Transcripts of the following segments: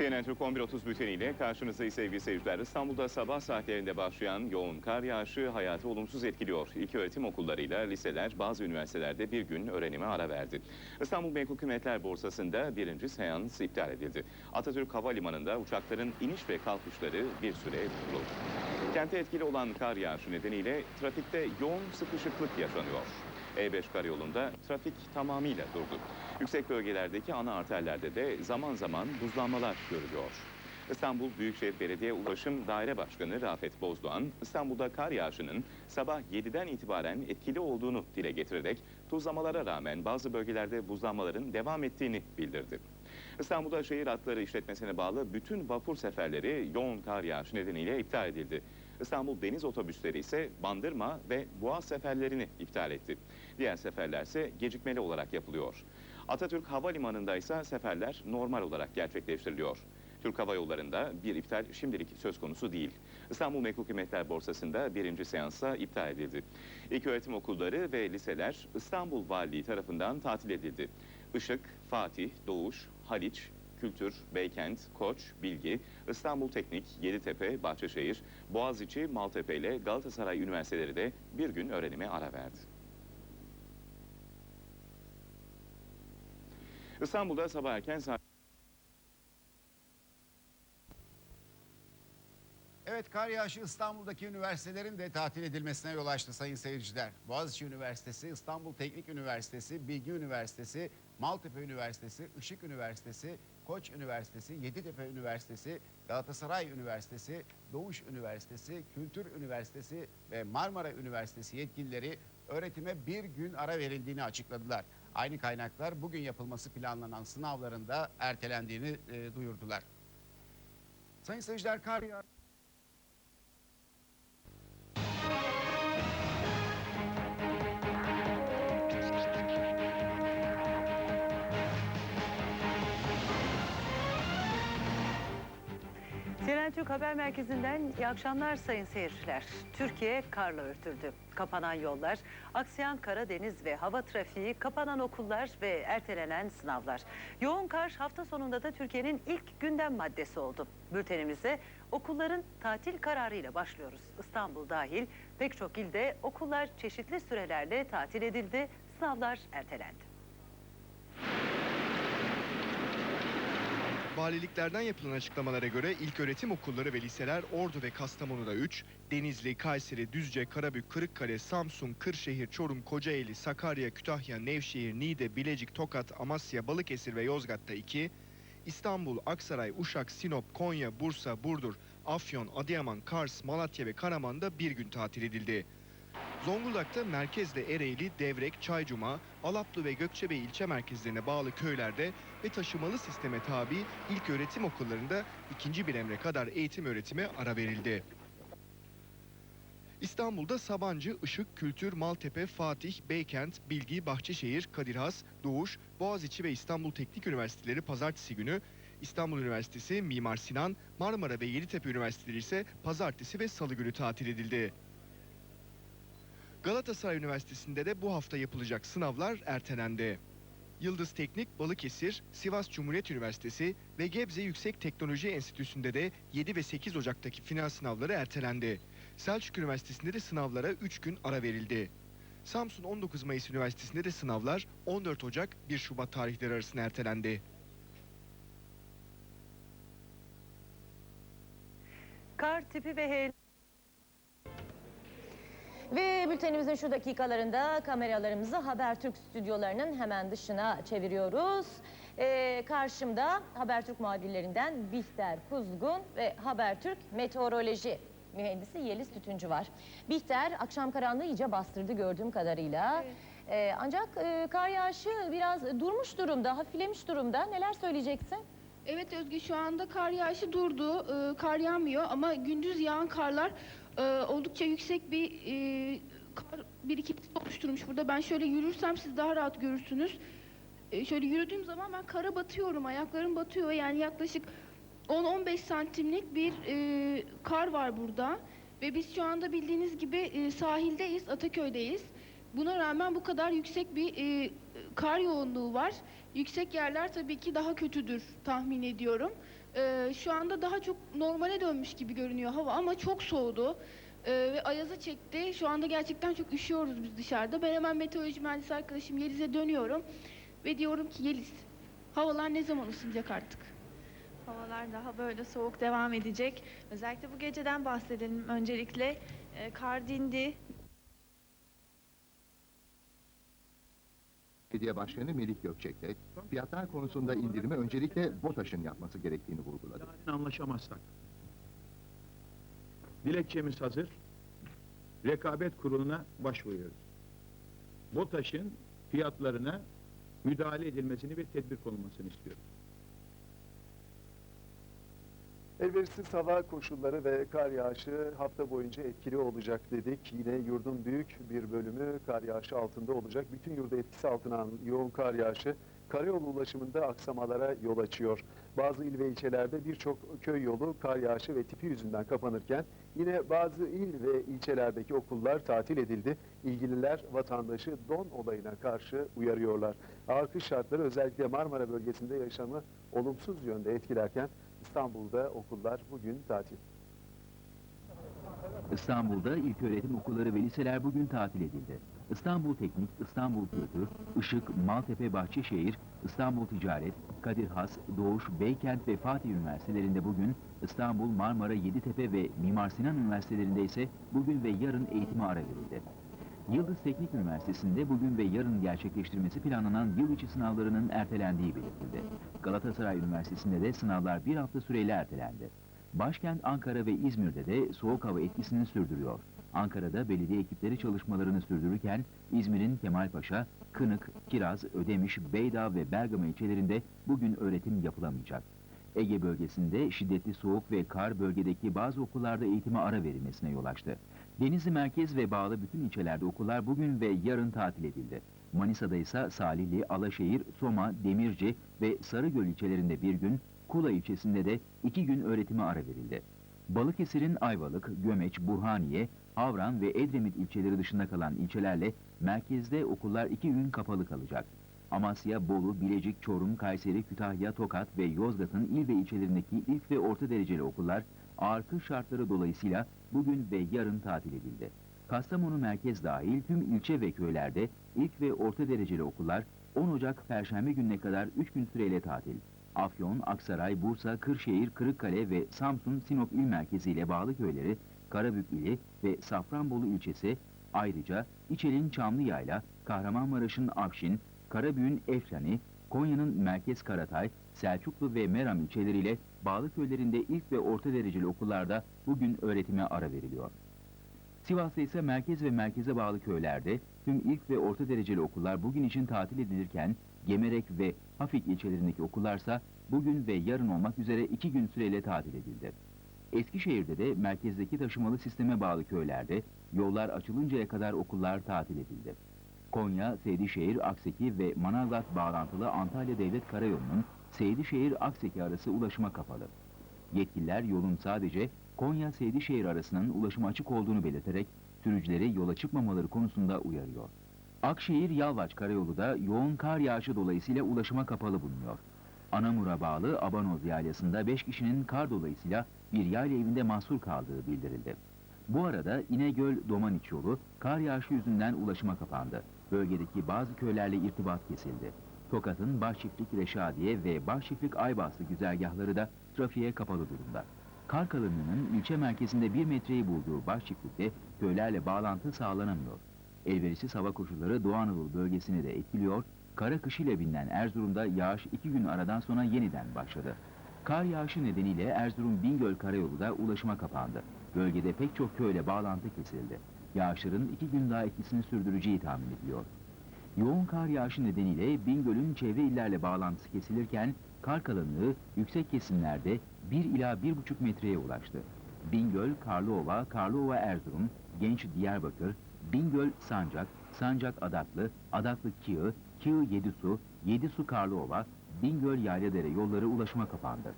CNN Türk 11.30 bülteniyle karşınızdayız sevgili seyirciler. İstanbul'da sabah saatlerinde başlayan yoğun kar yağışı hayatı olumsuz etkiliyor. İlk öğretim okullarıyla liseler bazı üniversitelerde bir gün öğrenime ara verdi. İstanbul Menkul Kıymetler Borsası'nda birinci seans iptal edildi. Atatürk Havalimanı'nda uçakların iniş ve kalkışları bir süre durdu. Kente etkili olan kar yağışı nedeniyle trafikte yoğun sıkışıklık yaşanıyor. E5 karayolunda trafik tamamıyla durdu. Yüksek bölgelerdeki ana arterlerde de zaman zaman buzlanmalar görülüyor. İstanbul Büyükşehir Belediye Ulaşım Daire Başkanı Rafet Bozdoğan, İstanbul'da kar yağışının sabah 7'den itibaren etkili olduğunu dile getirerek tuzlamalara rağmen bazı bölgelerde buzlanmaların devam ettiğini bildirdi. İstanbul'da şehir hatları işletmesine bağlı bütün vapur seferleri yoğun kar yağışı nedeniyle iptal edildi. İstanbul Deniz Otobüsleri ise Bandırma ve Boğaz seferlerini iptal etti. Diğer seferler ise gecikmeli olarak yapılıyor. Atatürk Havalimanı'nda ise seferler normal olarak gerçekleştiriliyor. Türk Hava Yolları'nda bir iptal şimdilik söz konusu değil. İstanbul Menkul Kıymetler Borsası'nda birinci seansa iptal edildi. İlk öğretim okulları ve liseler İstanbul Valiliği tarafından tatil edildi. Işık, Fatih, Doğuş, Haliç, Kültür, Beykent, Koç, Bilgi, İstanbul Teknik, Yeditepe, Bahçeşehir, Boğaziçi, Maltepe ile Galatasaray Üniversiteleri de bir gün öğrenime ara verdi. İstanbul'da sabah erken saat Evet kar yağışı İstanbul'daki üniversitelerin de tatil edilmesine yol açtı sayın seyirciler. Boğaziçi Üniversitesi, İstanbul Teknik Üniversitesi, Bilgi Üniversitesi, Maltepe Üniversitesi, Işık Üniversitesi, Koç Üniversitesi, Yeditepe Üniversitesi, Galatasaray Üniversitesi, Doğuş Üniversitesi, Kültür Üniversitesi ve Marmara Üniversitesi yetkilileri öğretime bir gün ara verildiğini açıkladılar. Aynı kaynaklar bugün yapılması planlanan sınavların da ertelendiğini e, duyurdular. Sayın seyirciler kar yağ- CNN Türk Haber Merkezi'nden iyi akşamlar sayın seyirciler. Türkiye karla örtüldü. Kapanan yollar, aksayan Karadeniz ve hava trafiği, kapanan okullar ve ertelenen sınavlar. Yoğun kar hafta sonunda da Türkiye'nin ilk gündem maddesi oldu. Bültenimize okulların tatil kararıyla başlıyoruz. İstanbul dahil pek çok ilde okullar çeşitli sürelerle tatil edildi, sınavlar ertelendi. Valiliklerden yapılan açıklamalara göre ilk öğretim okulları ve liseler Ordu ve Kastamonu'da 3, Denizli, Kayseri, Düzce, Karabük, Kırıkkale, Samsun, Kırşehir, Çorum, Kocaeli, Sakarya, Kütahya, Nevşehir, Niğde, Bilecik, Tokat, Amasya, Balıkesir ve Yozgat'ta 2, İstanbul, Aksaray, Uşak, Sinop, Konya, Bursa, Burdur, Afyon, Adıyaman, Kars, Malatya ve Karaman'da bir gün tatil edildi. Zonguldak'ta merkezde Ereğli, Devrek, Çaycuma, Alaplı ve Gökçebey ilçe merkezlerine bağlı köylerde ve taşımalı sisteme tabi ilk öğretim okullarında ikinci bir emre kadar eğitim öğretime ara verildi. İstanbul'da Sabancı, Işık, Kültür, Maltepe, Fatih, Beykent, Bilgi, Bahçeşehir, Kadirhas, Doğuş, Boğaziçi ve İstanbul Teknik Üniversiteleri pazartesi günü, İstanbul Üniversitesi, Mimar Sinan, Marmara ve Yeditepe Üniversiteleri ise pazartesi ve salı günü tatil edildi. Galatasaray Üniversitesi'nde de bu hafta yapılacak sınavlar ertelendi. Yıldız Teknik, Balıkesir, Sivas Cumhuriyet Üniversitesi ve Gebze Yüksek Teknoloji Enstitüsü'nde de 7 ve 8 Ocak'taki final sınavları ertelendi. Selçuk Üniversitesi'nde de sınavlara 3 gün ara verildi. Samsun 19 Mayıs Üniversitesi'nde de sınavlar 14 Ocak 1 Şubat tarihleri arasında ertelendi. Kar tipi ve heyelan Ve bültenimizin şu dakikalarında kameralarımızı Habertürk stüdyolarının hemen dışına çeviriyoruz. Ee, karşımda Habertürk muhabirlerinden Bihter Kuzgun ve Habertürk Meteoroloji mühendisi Yeliz Tütüncü var. Bihter akşam karanlığı iyice bastırdı gördüğüm kadarıyla. Ee, ancak e, kar yağışı biraz durmuş durumda, hafiflemiş durumda. Neler söyleyeceksin? Evet Özge şu anda kar yağışı durdu. Ee, kar yağmıyor ama gündüz yağan karlar e, oldukça yüksek bir e, kar birikintisi oluşturmuş burada. Ben şöyle yürürsem siz daha rahat görürsünüz. E, şöyle yürüdüğüm zaman ben kara batıyorum. Ayaklarım batıyor. Yani yaklaşık 10-15 santimlik bir e, kar var burada. Ve biz şu anda bildiğiniz gibi e, sahildeyiz, Ataköy'deyiz. Buna rağmen bu kadar yüksek bir e, kar yoğunluğu var. Yüksek yerler tabii ki daha kötüdür tahmin ediyorum. Ee, şu anda daha çok normale dönmüş gibi görünüyor hava ama çok soğudu. Ee, ve ayaza çekti. Şu anda gerçekten çok üşüyoruz biz dışarıda. Ben hemen meteoroloji mühendisi arkadaşım Yeliz'e dönüyorum. Ve diyorum ki Yeliz, havalar ne zaman ısınacak artık? Havalar daha böyle soğuk devam edecek. Özellikle bu geceden bahsedelim öncelikle. Ee, kar dindi. Belediye Başkanı Melih Gökçek de fiyatlar konusunda indirimi öncelikle BOTAŞ'ın yapması gerektiğini vurguladı. Yarın anlaşamazsak. Dilekçemiz hazır. Rekabet kuruluna başvuruyoruz. BOTAŞ'ın fiyatlarına müdahale edilmesini ve tedbir konulmasını istiyoruz. Elverişsiz hava koşulları ve kar yağışı hafta boyunca etkili olacak dedik. Yine yurdun büyük bir bölümü kar yağışı altında olacak. Bütün yurda etkisi altına alan yoğun kar yağışı karayolu ulaşımında aksamalara yol açıyor. Bazı il ve ilçelerde birçok köy yolu kar yağışı ve tipi yüzünden kapanırken yine bazı il ve ilçelerdeki okullar tatil edildi. İlgililer vatandaşı don olayına karşı uyarıyorlar. Ağır kış şartları özellikle Marmara bölgesinde yaşamı olumsuz yönde etkilerken İstanbul'da okullar bugün tatil. İstanbul'da ilköğretim okulları ve liseler bugün tatil edildi. İstanbul Teknik, İstanbul Kültür, Işık, Maltepe Bahçeşehir, İstanbul Ticaret, Kadir Has, Doğuş, Beykent ve Fatih Üniversitelerinde bugün, İstanbul, Marmara, Yeditepe ve Mimar Sinan Üniversitelerinde ise bugün ve yarın eğitime ara verildi. Yıldız Teknik Üniversitesi'nde bugün ve yarın gerçekleştirmesi planlanan yıl içi sınavlarının ertelendiği belirtildi. Galatasaray Üniversitesi'nde de sınavlar bir hafta süreyle ertelendi. Başkent Ankara ve İzmir'de de soğuk hava etkisini sürdürüyor. Ankara'da belediye ekipleri çalışmalarını sürdürürken İzmir'in Kemalpaşa, Kınık, Kiraz, Ödemiş, Beydağ ve Bergama ilçelerinde bugün öğretim yapılamayacak. Ege bölgesinde şiddetli soğuk ve kar bölgedeki bazı okullarda eğitime ara verilmesine yol açtı. Denizli merkez ve bağlı bütün ilçelerde okullar bugün ve yarın tatil edildi. Manisa'da ise Salihli, Alaşehir, Soma, Demirci ve Sarıgöl ilçelerinde bir gün, Kula ilçesinde de iki gün öğretime ara verildi. Balıkesir'in Ayvalık, Gömeç, Burhaniye, Havran ve Edremit ilçeleri dışında kalan ilçelerle merkezde okullar iki gün kapalı kalacak. Amasya, Bolu, Bilecik, Çorum, Kayseri, Kütahya, Tokat ve Yozgat'ın il ve ilçelerindeki ilk ve orta dereceli okullar kış şartları dolayısıyla bugün ve yarın tatil edildi. Kastamonu merkez dahil tüm ilçe ve köylerde ilk ve orta dereceli okullar 10 Ocak Perşembe gününe kadar 3 gün süreyle tatil. Afyon, Aksaray, Bursa, Kırşehir, Kırıkkale ve Samsun, Sinop il merkeziyle bağlı köyleri, Karabük ili ve Safranbolu ilçesi, ayrıca İçel'in Çamlıyayla, Kahramanmaraş'ın Afşin, Karabük'ün Efrani, Konya'nın Merkez Karatay, Selçuklu ve Meram ilçeleriyle bağlı köylerinde ilk ve orta dereceli okullarda bugün öğretime ara veriliyor. Sivas'ta ise merkez ve merkeze bağlı köylerde tüm ilk ve orta dereceli okullar bugün için tatil edilirken Gemerek ve Hafik ilçelerindeki okullarsa bugün ve yarın olmak üzere iki gün süreyle tatil edildi. Eskişehir'de de merkezdeki taşımalı sisteme bağlı köylerde yollar açılıncaya kadar okullar tatil edildi. Konya, Seydişehir, Akseki ve Manavgat bağlantılı Antalya Devlet Karayolu'nun Seydişehir-Akseki arası ulaşıma kapalı. Yetkililer yolun sadece Konya-Seydişehir arasının ulaşıma açık olduğunu belirterek sürücüleri yola çıkmamaları konusunda uyarıyor. Akşehir-Yalvaç karayolu da yoğun kar yağışı dolayısıyla ulaşıma kapalı bulunuyor. Anamur'a bağlı Abanoz yaylasında 5 kişinin kar dolayısıyla bir yayla evinde mahsur kaldığı bildirildi. Bu arada İnegöl-Domaniç yolu kar yağışı yüzünden ulaşıma kapandı. Bölgedeki bazı köylerle irtibat kesildi. Tokat'ın Başçiftlik Reşadiye ve Başçiftlik Aybaslı güzergahları da trafiğe kapalı durumda. Kar kalınlığının ilçe merkezinde bir metreyi bulduğu Başçiftlik'te köylerle bağlantı sağlanamıyor. Elverişsiz hava koşulları Doğu bölgesini de etkiliyor, kara kışıyla bilinen Erzurum'da yağış iki gün aradan sonra yeniden başladı. Kar yağışı nedeniyle Erzurum Bingöl Karayolu da ulaşıma kapandı. Bölgede pek çok köyle bağlantı kesildi. Yağışların iki gün daha etkisini sürdüreceği tahmin ediliyor. Yoğun kar yağışı nedeniyle Bingöl'ün çevre illerle bağlantısı kesilirken kar kalınlığı yüksek kesimlerde 1 ila 1,5 metreye ulaştı. Bingöl, Karlıova, Karlıova Erzurum, Genç Diyarbakır, Bingöl Sancak, Sancak Adaklı, Adaklı Kığı, Kığı Yedisu, Yedisu Karlıova, Bingöl Yayladere yolları ulaşıma kapandı.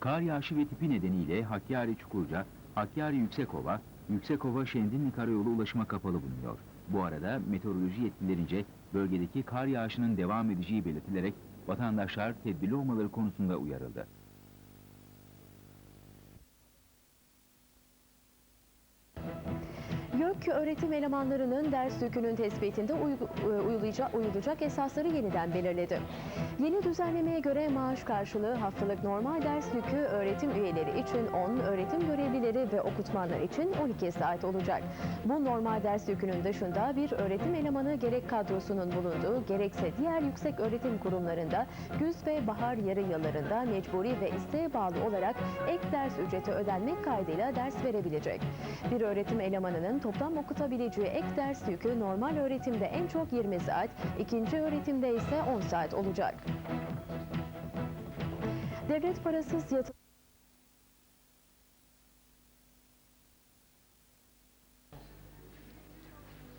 Kar yağışı ve tipi nedeniyle Hakkari Çukurca, Hakkari Yüksekova, Yüksekova Şendinli Karayolu ulaşıma kapalı bulunuyor. Bu arada meteoroloji yetkililerince bölgedeki kar yağışının devam edeceği belirtilerek vatandaşlar tedbirli olmaları konusunda uyarıldı. YÖK öğretim elemanlarının ders yükünün tespitinde uygu- e, uygulayacak, uyulacak esasları yeniden belirledi. Yeni düzenlemeye göre maaş karşılığı haftalık normal ders yükü öğretim üyeleri için 10, öğretim görevlileri ve okutmanlar için 12 saat olacak. Bu normal ders yükünün dışında bir öğretim elemanı gerek kadrosunun bulunduğu gerekse diğer yüksek öğretim kurumlarında güz ve bahar yarı yıllarında mecburi ve isteğe bağlı olarak ek ders ücreti ödenmek kaydıyla ders verebilecek. Bir öğretim elemanının toplam okutabileceği ek ders yükü normal öğretimde en çok 20 saat, ikinci öğretimde ise 10 saat olacak. Devlet parasız yatırım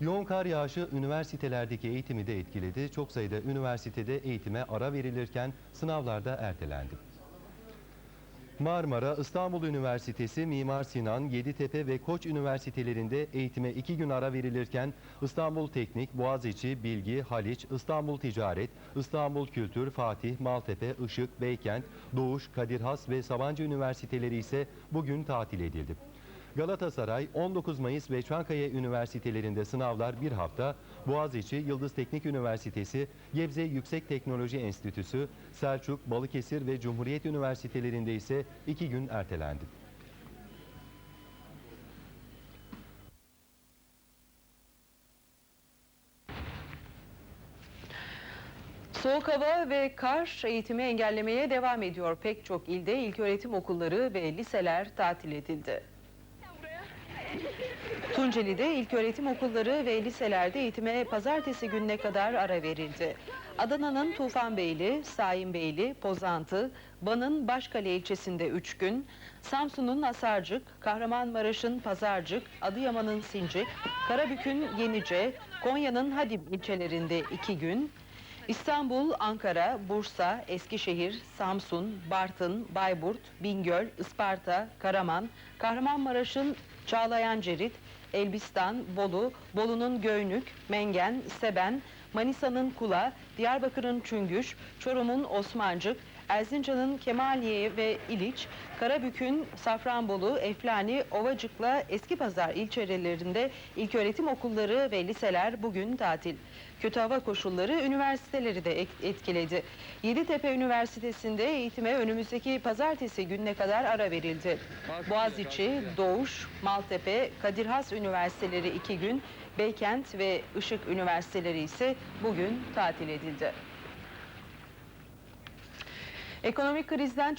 Yoğun kar yağışı üniversitelerdeki eğitimi de etkiledi. Çok sayıda üniversitede eğitime ara verilirken sınavlar da ertelendi. Marmara, İstanbul Üniversitesi, Mimar Sinan, Yeditepe ve Koç üniversitelerinde eğitime iki gün ara verilirken İstanbul Teknik, Boğaziçi, Bilgi, Haliç, İstanbul Ticaret, İstanbul Kültür, Fatih, Maltepe, Işık, Beykent, Doğuş, Kadir Has ve Sabancı üniversiteleri ise bugün tatil edildi. Galatasaray, 19 Mayıs ve Çankaya Üniversitelerinde sınavlar bir hafta, Boğaziçi, Yıldız Teknik Üniversitesi, Gebze Yüksek Teknoloji Enstitüsü, Selçuk, Balıkesir ve Cumhuriyet Üniversitelerinde ise iki gün ertelendi. Soğuk hava ve kar eğitimi engellemeye devam ediyor. Pek çok ilde ilköğretim okulları ve liseler tatil edildi. Tunceli'de ilköğretim okulları ve liselerde eğitime pazartesi gününe kadar ara verildi. Adana'nın Tufanbeyli, Saimbeyli, Pozantı, Van'ın Başkale ilçesinde 3 gün, Samsun'un Asarcık, Kahramanmaraş'ın Pazarcık, Adıyaman'ın Sincik, Karabük'ün Yenice, Konya'nın Hadip ilçelerinde 2 gün, İstanbul, Ankara, Bursa, Eskişehir, Samsun, Bartın, Bayburt, Bingöl, Isparta, Karaman, Kahramanmaraş'ın Çağlayan Cerit, Elbistan, Bolu, Bolu'nun Göynük, Mengen, Seben, Manisa'nın Kula, Diyarbakır'ın Çüngüş, Çorum'un Osmancık, Erzincan'ın Kemaliye ve İliç, Karabük'ün Safranbolu, Eflani, Ovacık'la Eskipazar ilçelerinde ilköğretim okulları ve liseler bugün tatil. Kötü hava koşulları üniversiteleri de etkiledi. Yeditepe Üniversitesi'nde eğitime önümüzdeki pazartesi gününe kadar ara verildi. Boğaziçi, Doğuş, Maltepe, Kadir Has Üniversiteleri iki gün, Beykent ve Işık Üniversiteleri ise bugün tatil edildi. Ekonomik krizden